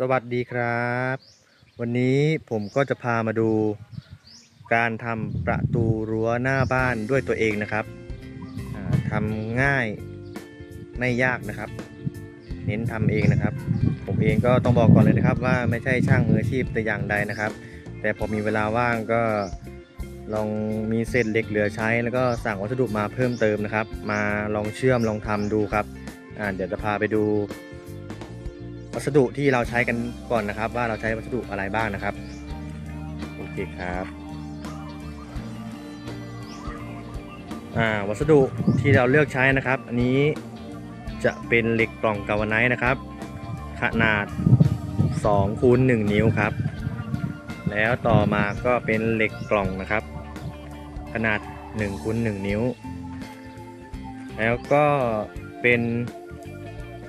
สวัสดีครับ วันนี้ผมก็จะพามาดู การทำประตูรั้วหน้าบ้านด้วยตัวเองนะครับอ่าทำง่ายไม่ยากนะครับ เน้นทำเองนะครับ ผมเองก็ต้องบอกก่อนเลยนะครับ ว่าไม่ใช่ช่างมืออาชีพแต่อย่างใดนะครับ แต่พอมีเวลาว่างก็ลองมีเศษเหล็กเหลือใช้ แล้วก็สั่งวัสดุมาเพิ่มเติมนะครับ มาลองเชื่อมลองทำดูครับเดี๋ยวจะพาไปดู วัสดุที่เราใช้กันก่อนนะครับ ว่าเราใช้วัสดุอะไรบ้างนะครับโอเคครับอ่าวัสดุที่เราเลือกใช้นะครับ อันนี้จะเป็นเหล็กกล่องกาวไนท์นะครับ ขนาด2คูณ1นิ้วครับ แล้วต่อมาก็เป็นเหล็กกล่องนะครับ ขนาด1คูณ1นิ้ว แล้วก็เป็น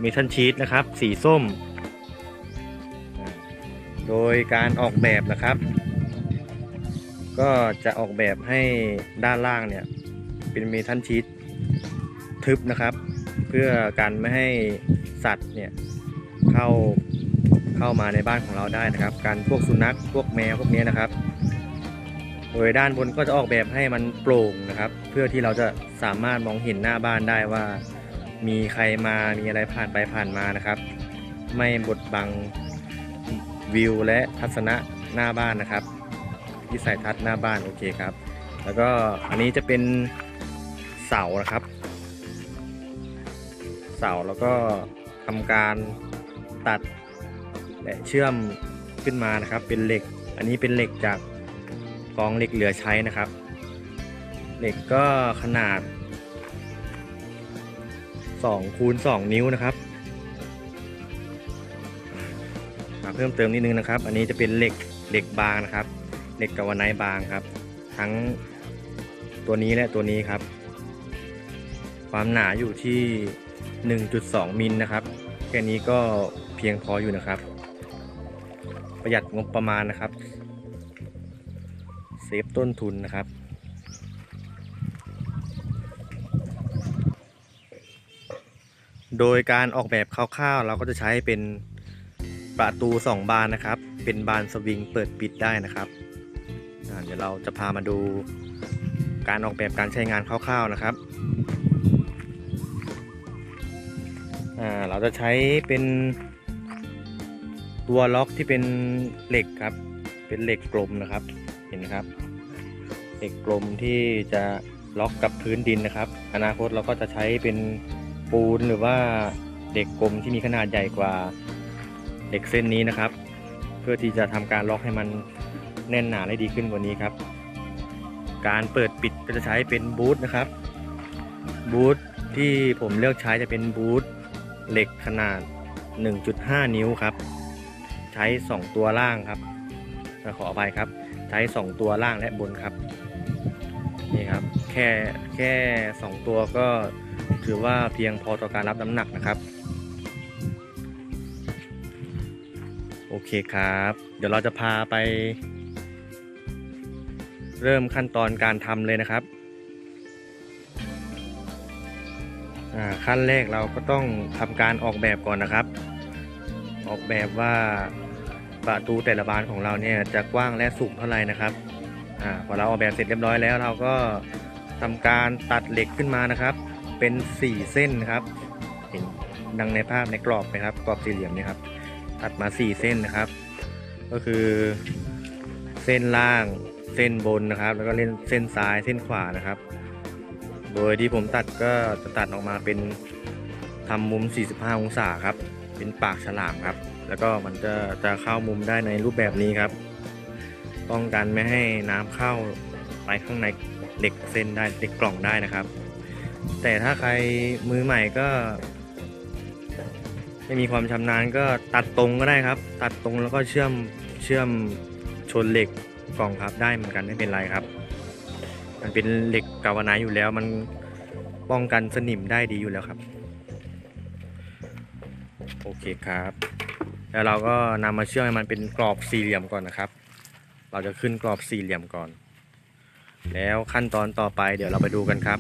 มิทันชีตนะครับ สีส้ม โดยการออกแบบนะครับ ก็จะออกแบบให้ด้านล่างเนี่ย เป็นเมทัลชีตทึบนะครับ เพื่อกันไม่ให้สัตว์เนี่ยเข้าเข้ามาในบ้านของเราได้นะครับ การพวกสุนัขพวกแมวพวกนี้นะครับ โดยด้านบนก็จะออกแบบให้มันโปร่งนะครับ เพื่อที่เราจะสามารถมองเห็นหน้าบ้านได้ว่า มีใครมามีอะไรผ่านไปผ่านมานะครับ ไม่บดบัง วิวและทัศนะหน้าบ้านนะครับวิสัยทัศน์หน้าบ้านโอเคครับ แล้วก็อันนี้จะเป็นเสานะครับ เสาแล้วก็ทำการตัดและเชื่อมขึ้นมานะครับ เป็นเหล็ก อันนี้เป็นเหล็กจากกองเหล็กเหลือใช้นะครับ เหล็กก็ขนาด2คูณ2นิ้วนะครับ เพิ่มเติมนิดนึงนะครับ อันนี้จะเป็นเหล็กเหล็กบางนะครับเหล็กกาวาไนบางครับ ทั้งตัวนี้และตัวนี้ครับ ความหนาอยู่ที่ 1.2 มิลนะครับ แค่นี้ก็เพียงพออยู่นะครับ ประหยัดงบประมาณนะครับ เซฟต้นทุนนะครับโดยการออกแบบคร่าวๆ เราก็จะใช้เป็น ประตู 2 บานนะครับ เป็นบานสวิงเปิดปิดได้นะครับเดี๋ยวเราจะพามาดูการออกแบบการใช้งานคร่าวๆนะครับ เราจะใช้เป็นตัวล็อกที่เป็นเหล็กครับ เป็นเหล็กกลมนะครับ เห็นไหมครับ เหล็กกลมที่จะล็อกกับพื้นดินนะครับ อนาคตเราก็จะใช้เป็นปูนหรือว่าเหล็กกลมที่มีขนาดใหญ่กว่า เหล็กเส้นนี้นะครับ เพื่อที่จะทำการล็อกให้มันแน่นหนาและดีขึ้นกว่านี้ครับ การเปิดปิดก็จะใช้เป็นบูทนะครับ บูทที่ผมเลือกใช้จะเป็นบูทเหล็กขนาด 1.5 นิ้วครับ ใช้ 2 ตัวล่างครับขออภัยครับ ใช้ 2 ตัวล่างและบนครับนี่ครับแค่แค่ 2 ตัวก็ถือว่าเพียงพอต่อการรับน้ำหนักนะครับ เคครับ เดี๋ยวเราจะพาไป เริ่มขั้นตอนการทำเลยนะครับอ่าขั้นแรกเราก็ต้องทำการออกแบบก่อนนะครับ ออกแบบว่าประตูแต่ละบานของเราเนี่ยจะกว้างและสูงเท่าไหร่นะครับอ่าพอเราออกแบบเสร็จเรียบร้อยแล้ว เราก็ทำการตัดเหล็กขึ้นมานะครับ เป็น 4 เส้นครับเห็นดังในภาพในกรอบไหมครับกรอบสี่เหลี่ยมนี่ครับ ตัดมา4เส้นนะครับ ก็คือเส้นล่างเส้นบนนะครับ แล้วก็เล่นเส้นซ้ายเส้นขวานะครับ โดยที่ผมตัดก็จะตัดออกมาเป็นทำมุม 45 องศาครับ เป็นปากฉลามครับ แล้วก็มันจะจะเข้ามุมได้ในรูปแบบนี้ครับ ป้องกันไม่ให้น้ำเข้าไปข้างในเหล็กเส้นได้เหล็กกล่องได้นะครับ แต่ถ้าใครมือใหม่ก็ ไม่มีความชำนาญก็ตัดตรงก็ได้ครับ ตัดตรงแล้วก็เชื่อมเชื่อมชนเหล็กกล่องครับได้เหมือนกันไม่เป็นไรครับ มันเป็นเหล็กกาวนท์อยู่แล้วมันป้องกันสนิมได้ดีอยู่แล้วครับ โอเคครับ แล้วเราก็นำมาเชื่อมให้มันเป็นกรอบสี่เหลี่ยมก่อนนะครับ เราจะขึ้นกรอบสี่เหลี่ยมก่อน แล้วขั้นตอนต่อไปเดี๋ยวเราไปดูกันครับ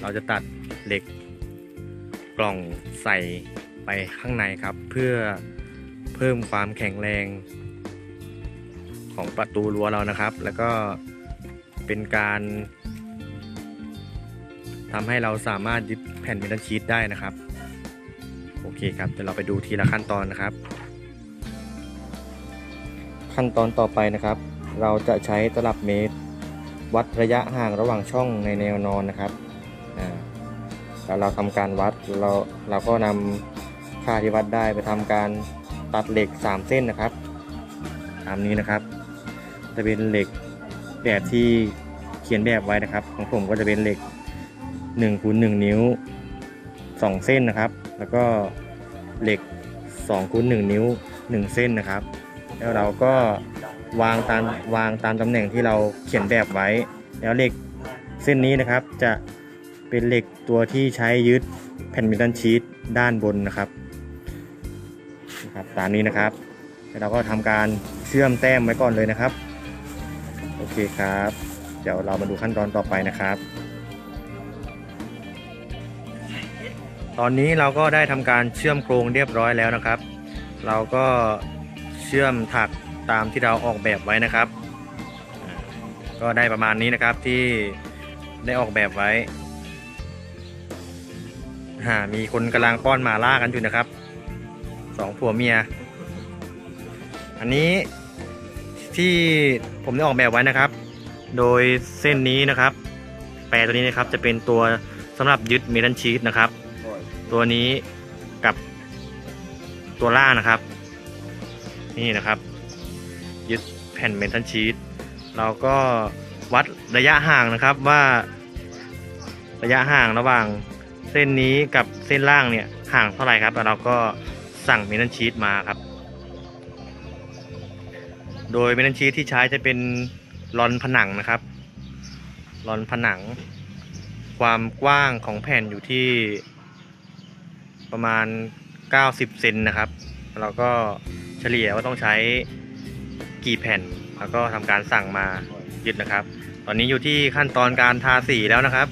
เราจะตัดเหล็กกล่องใส่ ไปข้างในครับ เพื่อเพิ่มความแข็งแรงของประตูรั้วเรานะครับ แล้วก็เป็นการทำให้เราสามารถยึดแผ่นเมทัลชีตได้นะครับ โอเคครับเดี๋ยวเราไปดูทีละขั้นตอนนะครับ ขั้นตอนต่อไปนะครับ เราจะใช้ตลับเมตร วัดระยะห่างระหว่างช่องในแนวนอนนะครับแล้วเราทำการวัดเราเราก็นำ ค่าที่วัดได้ไปทำการตัดเหล็ก 3 เส้นนะครับตามนี้นะครับ จะเป็นเหล็กแบบที่เขียนแบบไว้นะครับ ของผมก็จะเป็นเหล็ก1คูณ1นิ้ว 2 เส้นนะครับ แล้วก็เหล็ก2คูณ1นิ้ว 1 เส้นนะครับ แล้วเราก็วางตามวางตามตำแหน่งที่เราเขียนแบบไว้ แล้วเหล็กเส้นนี้นะครับจะเป็นเหล็กตัวที่ใช้ยึดแผ่นมิลตันชีตด้านบนนะครับ นะครับตามนี้นะครับแล้วเราก็ทำการเชื่อมแต้มไว้ก่อนเลยนะครับ โอเคครับ เดี๋ยวเรามาดูขั้นตอนต่อไปนะครับ ตอนนี้เราก็ได้ทำการเชื่อมโครงเรียบร้อยแล้วนะครับ เราก็เชื่อมถักตามที่เราออกแบบไว้นะครับ ก็ได้ประมาณนี้นะครับที่ได้ออกแบบไว้มีคนกำลังป้อนหมาล่ากันอยู่นะครับ สองผัวเมีย อันนี้ที่ผมได้ออกแบบไว้นะครับ โดยเส้นนี้นะครับ แปรตัวนี้นะครับจะเป็นตัวสำหรับยึดเมทัลชีตนะครับ ตัวนี้กับตัวล่างนะครับ นี่นะครับ ยึดแผ่นเมทัลชีตเราก็วัดระยะห่างนะครับว่า ระยะห่างระหว่างเส้นนี้กับเส้นล่างเนี่ยห่างเท่าไหร่ครับแล้วเราก็ สั่งเมทัลชีตมาครับ โดยเมทัลชีตที่ใช้จะเป็นลอนผนังนะครับลอนผนัง ความกว้างของแผ่นอยู่ที่ประมาณ 90 เซนนะครับ เราก็เฉลี่ยว่าต้องใช้กี่แผ่น แล้วก็ทำการสั่งมายึดนะครับ ตอนนี้อยู่ที่ขั้นตอนการทาสีแล้วนะครับ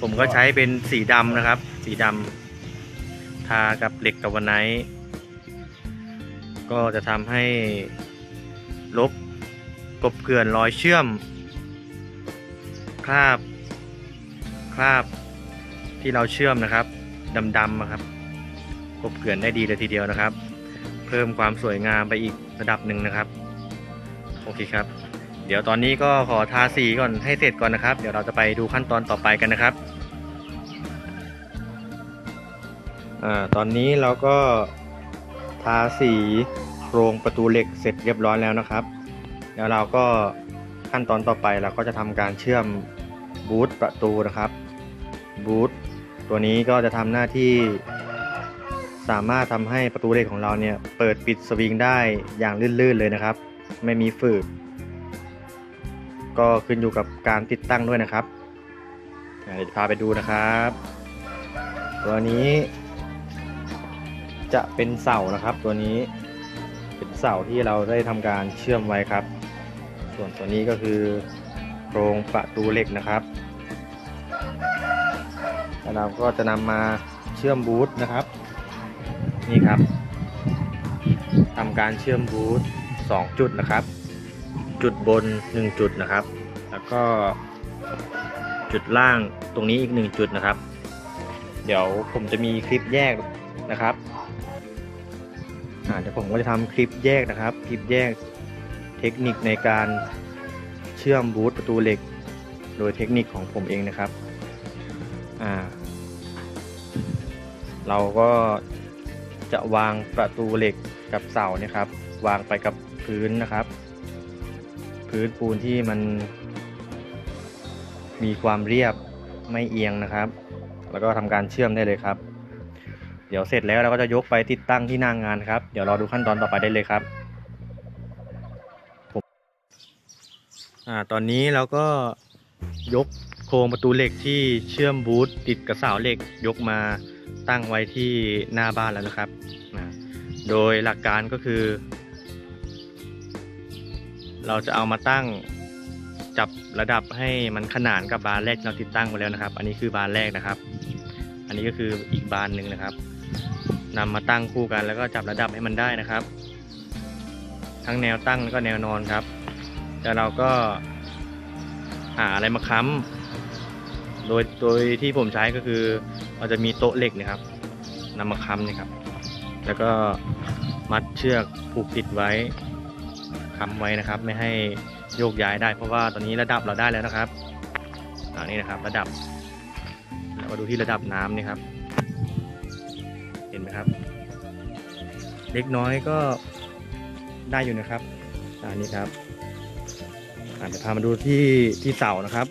ผมก็ใช้เป็นสีดำนะครับ สีดำทากับเหล็กกาวไนท์ ก็จะทำให้ลบกบเกลื่อนรอยเชื่อม คราบ คราบที่เราเชื่อมนะครับดำๆอะครับกบเกลื่อนได้ดีเลยทีเดียวนะครับ เพิ่มความสวยงามไปอีกระดับหนึ่งนะครับโอเคครับ เดี๋ยวตอนนี้ก็ขอทาสีก่อนให้เสร็จก่อนนะครับ เดี๋ยวเราจะไปดูขั้นตอนต่อไปกันนะครับอ่าตอนนี้เราก็ ทาสีโครงประตูเหล็กเสร็จเรียบร้อยแล้วนะครับ เดี๋ยวเราก็ขั้นตอนต่อไปเราก็จะทำการเชื่อมบูทประตูนะครับบูทตัวนี้ก็จะทำหน้าที่สามารถทำให้ประตูเหล็กของเราเนี่ยเปิดปิดสวิงได้อย่างลื่นๆเลยนะครับ ไม่มีฝืดก็ขึ้นอยู่กับการติดตั้งด้วยนะครับเดี๋ยวพาไปดูนะครับ ตัวนี้ จะเป็นเสานะครับ ตัวนี้เป็นเสาที่เราได้ทำการเชื่อมไว้ครับ ส่วนตัวนี้ก็คือโครงประตูเหล็กนะครับแล้วเราก็จะนำมาเชื่อมบูทนะครับ นี่ครับทำการเชื่อมบูท2จุดนะครับ จุดบน 1 จุดนะครับ แล้วก็จุดล่างตรงนี้อีก 1 จุดนะครับ เดี๋ยวผมจะมีคลิปแยกนะครับ ผมก็จะทำคลิปแยกนะครับ คลิปแยกเทคนิคในการเชื่อมบูทประตูเหล็ก โดยเทคนิคของผมเองนะครับอ่าเราก็จะวางประตูเหล็กกับเสาเนี่ยครับ วางไปกับพื้นนะครับ พื้นปูนที่มัน มีความเรียบไม่เอียงนะครับ แล้วก็ทำการเชื่อมได้เลยครับ ดี๋ยวเสร็จแล้วเราก็จะยกไปติดตั้งที่หน้างงานครับ เดี๋ยวรอดูขั้นตอนต่อไปได้เลยครับผมอ่าตอนนี้เราก็ยกโครงประตูเหล็กที่เชื่อมบูทติดกับเสาเหล็กยกมาตั้งไว้ที่หน้าบ้านแล้วนะครับ โดยหลักการก็คือ เราจะเอามาตั้งจับระดับให้มันขนานกับบานแรกที่เราติดตั้งไว้แล้วนะครับ อันนี้คือบานแรกนะครับ อันนี้ก็คืออีกบานหนึ่งนะครับ นำมาตั้งคู่กันแล้วก็จับระดับให้มันได้นะครับ ทั้งแนวตั้งแล้วก็แนวนอนครับแล้วเราก็หาอะไรมาค้ำโดยโดยที่ผมใช้ก็คือเราจะมีโต๊ะเหล็กนะครับนำมาค้ำนี่ครับ แล้วก็มัดเชือกผูกติดไว้ค้ำไว้นะครับ ไม่ให้โยกย้ายได้ เพราะว่าตอนนี้ระดับเราได้แล้วนะครับอ่านี่นะครับระดับเรามาดูที่ระดับน้ำนี่ครับ เล็กน้อยก็ได้อยู่นะครับอันนี้ครับอาจจะพามาดูที่ที่เสานะครับ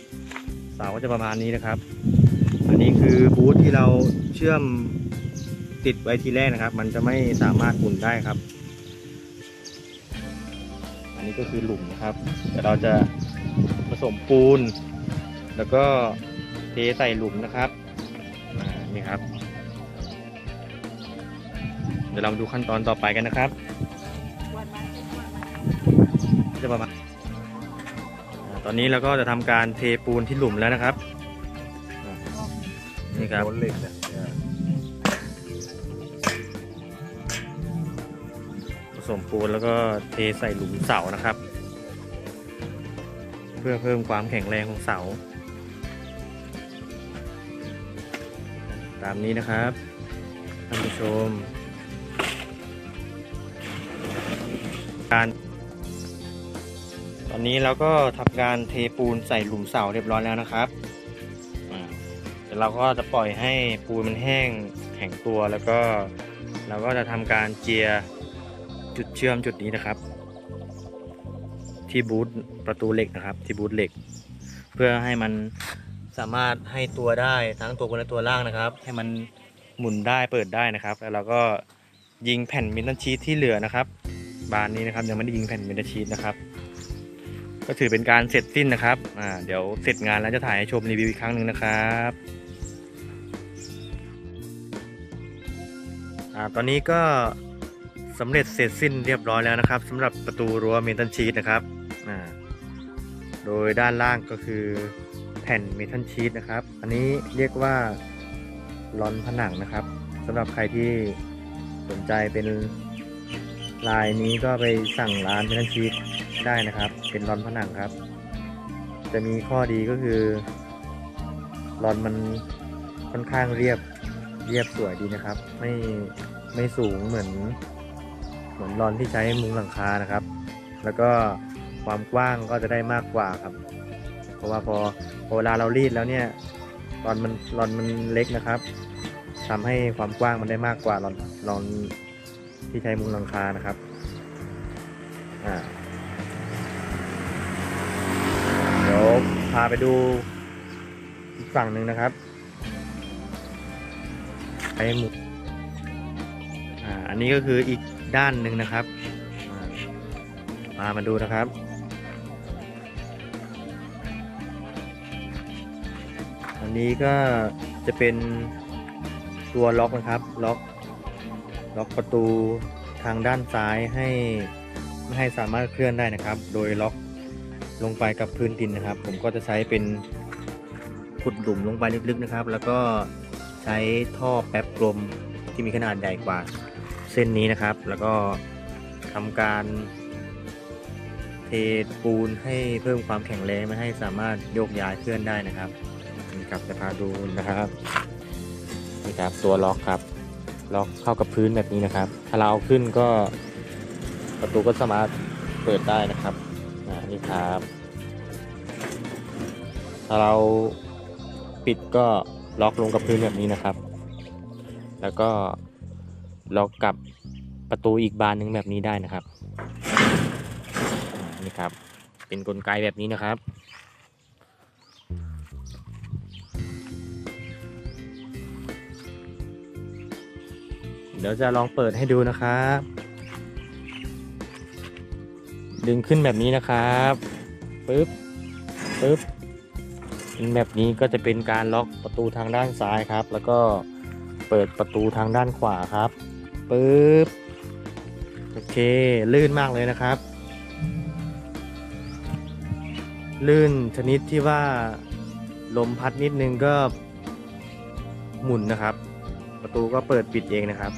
เสาก็จะประมาณนี้นะครับ อันนี้คือบูธที่เราเชื่อมติดไว้ทีแรกนะครับ มันจะไม่สามารถหมุนได้ครับ อันนี้ก็คือหลุมนะครับเดี๋ยวเราจะผสมปูน แล้วก็เทใส่หลุมนะครับนี่ครับ เดี๋ยวเรามาดูขั้นตอนต่อไปกันนะครับจะประมาณอ่าตอนนี้เราก็จะทำการเทปูนที่หลุมแล้วนะครับนี่ครับม้วนเหล็กนี่ยผสมปูนแล้วก็เทใส่หลุมเสานะครับ เพื่อเพิ่มความแข็งแรงของเสา ตามนี้นะครับท่านผู้ชม การ ตอนนี้เราก็ทำการเทปูนใส่หลุมเสาเรียบร้อยแล้วนะครับเดี๋ยวเราก็จะปล่อยให้ปูนมันแห้งแข็งตัวแล้วก็เราก็จะทำการเจียจุดเชื่อมจุดนี้นะครับ ที่บูธประตูเหล็กนะครับ ที่บูธเหล็ก เพื่อให้มันสามารถให้ตัวได้ทั้งตัวบนและตัวล่างนะครับ ให้มันหมุนได้เปิดได้นะครับ แล้วเราก็ยิงแผ่นมินตันชีตที่เหลือนะครับ บานนี้นะครับยังไม่ได้ยิงแผ่นเมินตันชีตนะครับ ก็ถือเป็นการเสร็จสิ้นนะครับอ่าเดี๋ยวเสร็จงานแล้วจะถ่ายให้ชมรีวิวอีกครั้งหนึ่งนะครับอ่าตอนนี้ก็สำเร็จเสร็จสิ้นเรียบร้อยแล้วนะครับสำหรับประตูรั้วเมทัลชีตนะครับอ่าโดยด้านล่างก็คือแผ่นเมทัลชีตนะครับ อันนี้เรียกว่าลอนผนังนะครับสำหรับใครที่สนใจเป็น ลายนี้ก็ไปสั่งร้านเมทัลชีตได้นะครับ เป็นลอนผนังครับ จะมีข้อดีก็คือลอนมันค่อนข้างเรียบเรียบสวยดีนะครับ ไม่ไม่สูงเหมือน เหมือนรอนที่ใช้มุงหลังคานะครับ แล้วก็ความกว้างก็จะได้มากกว่าครับ เพราะว่าพอพอเวลาเรารีดแล้วเนี่ยรอนมันรอนมันเล็กนะครับทำให้ความกว้างมันได้มากกว่ารอนรอน ที่ใช้มุงหลังคานะครับอ่าเดี๋ยวพาไปดูอีกฝั่งหนึ่งนะครับใช้มุงอ่าอันนี้ก็คืออีกด้านหนึ่งนะครับมามาดูนะครับอันนี้ก็จะเป็นตัวล็อกนะครับ ล็อก ล็อกประตูทางด้านซ้ายให้ไม่ให้สามารถเคลื่อนได้นะครับ โดยล็อกลงไปกับพื้นดินนะครับ ผมก็จะใช้เป็นขุดหลุมลงไปลึกๆนะครับ แล้วก็ใช้ท่อแป๊บกลมที่มีขนาดใหญ่กว่าเส้นนี้นะครับ แล้วก็ทำการเทปูนให้เพิ่มความแข็งแรงไม่ให้สามารถโยกย้ายเคลื่อนได้นะครับนี่ครับจะพาดูนะครับนี่ครับตัวล็อกครับ ล็อกเข้ากับพื้นแบบนี้นะครับ ถ้าเราเอาขึ้นก็ประตูก็สามารถเปิดได้นะครับนี่ครับ ถ้าเราปิดก็ล็อกลงกับพื้นแบบนี้นะครับ แล้วก็ล็อกกับประตูอีกบานหนึ่งแบบนี้ได้นะครับ นี่ครับ เป็นกลไกแบบนี้นะครับ เดี๋ยวจะลองเปิดให้ดูนะครับ ดึงขึ้นแบบนี้นะครับปึ๊บปึ๊บแบบนี้ก็จะเป็นการล็อกประตูทางด้านซ้ายครับ แล้วก็เปิดประตูทางด้านขวาครับปึ๊บโอเค ลื่นมากเลยนะครับ ลื่นชนิดที่ว่าลมพัดนิดนึงก็หมุนนะครับ ประตูก็เปิดปิดเองนะครับ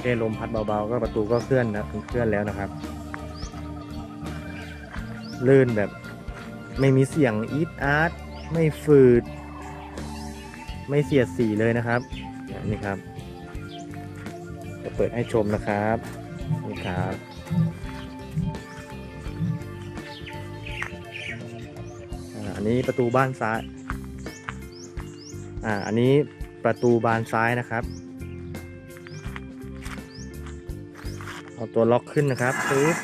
แค่ลมพัดเบาๆ ก็ประตูก็เคลื่อนนะเคลื่อนแล้วนะครับ ลื่นแบบไม่มีเสียงอีทอาร์ตไม่ฝืด ไม่เสียดสีเลยนะครับนี่ครับ จะเปิดให้ชมนะครับนี่ครับอันนี้ประตูบ้านซ้าย อ่า อันนี้ประตูบานซ้ายนะครับ เอาตัวล็อกขึ้นนะครับปึ๊บ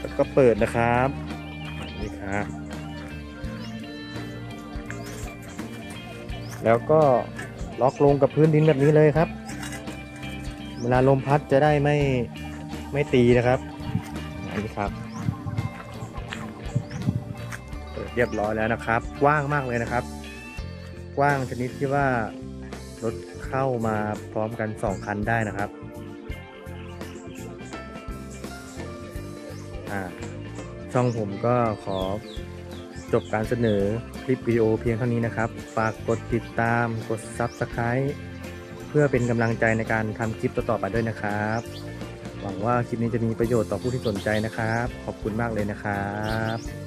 แล้วก็เปิดนะครับนี่ครับ แล้วก็ล็อกลงกับพื้นดินแบบนี้เลยครับ เวลาลมพัดจะได้ไม่ไม่ตีนะครับนนี้ครับเเรียบร้อยแล้วนะครับ กว้างมากเลยนะครับ กว้างชนิดที่ว่า รถเข้ามาพร้อมกันสองคันได้นะครับช่องผมก็ขอจบการเสนอคลิปวิดีโอเพียงเท่านี้นะครับ ฝากกดติดตามกด Subscribe เพื่อเป็นกำลังใจในการทำคลิปต่อๆไปด้วยนะครับ หวังว่าคลิปนี้จะมีประโยชน์ต่อผู้ที่สนใจนะครับ ขอบคุณมากเลยนะครับ